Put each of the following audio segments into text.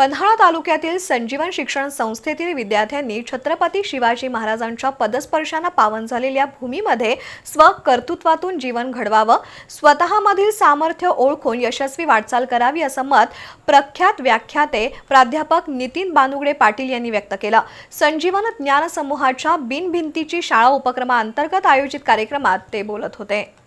पन्हाळा तालुक्यातील संजीवन शिक्षण संस्थेतील विद्यार्थ्यांनी छत्रपती शिवाजी महाराजांच्या पदस्पर्शानं पावन झालेल्या भूमीमध्ये स्वकर्तृत्वातून जीवन घडवावं स्वतःमधील सामर्थ्य ओळखून यशस्वी वाटचाल करावी असं मत प्रख्यात व्याख्याते प्राध्यापक नितीन बानुगडे पाटील यांनी व्यक्त केलं. संजीवन ज्ञान समूहाच्या बिनभिंतीची शाळा उपक्रमाअंतर्गत आयोजित कार्यक्रमात ते बोलत होते.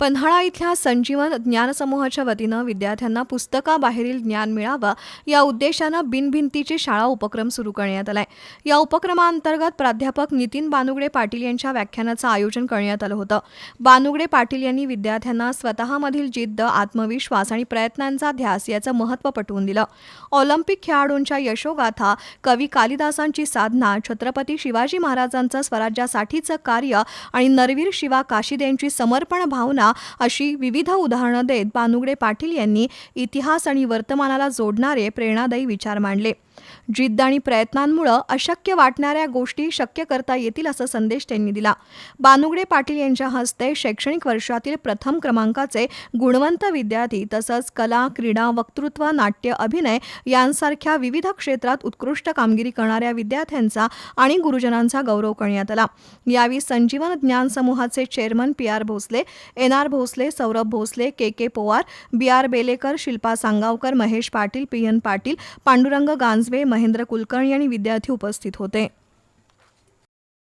पन्हाळा इथल्या संजीवन ज्ञान समूहाच्या वतीनं विद्यार्थ्यांना पुस्तकाबाहेरील ज्ञान मिळावं या उद्देशानं बिनभिंतीची शाळा उपक्रम सुरू करण्यात आलाय. या उपक्रमाअंतर्गत प्राध्यापक नितीन बानुगडे पाटील यांच्या व्याख्यानाचं आयोजन करण्यात आलं होतं. बानुगडे पाटील यांनी विद्यार्थ्यांना स्वतःमधील जिद्द आत्मविश्वास आणि प्रयत्नांचा ध्यास याचं महत्त्व पटवून दिलं. ऑलिम्पिक खेळाडूंच्या यशोगाथा कवी कालिदासांची साधना छत्रपती शिवाजी महाराजांचं स्वराज्यासाठीचं कार्य आणि नरवीर शिवा काशिद यांची समर्पण भावना अशी विविध उदाहरणं देत बानुगडे पाटील यांनी इतिहास आणि वर्तमानाला जोडणारे प्रेरणादायी विचार मांडले. जिद्द आणि प्रयत्नांमुळं अशक्य वाटणाऱ्या गोष्टी शक्य करता येतील असा संदेश त्यांनी दिला. बानुगडे पाटील यांच्या हस्ते शैक्षणिक वर्षातील प्रथम क्रमांकाचे गुणवंत विद्यार्थी तसंच कला क्रीडा वक्तृत्व नाट्य अभिनय यांसारख्या विविध क्षेत्रात उत्कृष्ट कामगिरी करणाऱ्या विद्यार्थ्यांचा आणि गुरुजनांचा गौरव करण्यात आला. यावेळी संजीवन ज्ञान समूहाचे chairman P R Bhosale N R Bhosale Saurabh Bhosale K K Powar B R Belekar Shilpa Sangavkar Mahesh Patil P N Patil Pandurang Ganjawe Mahendra Kulkarni आणि विद्यार्थी उपस्थित होते.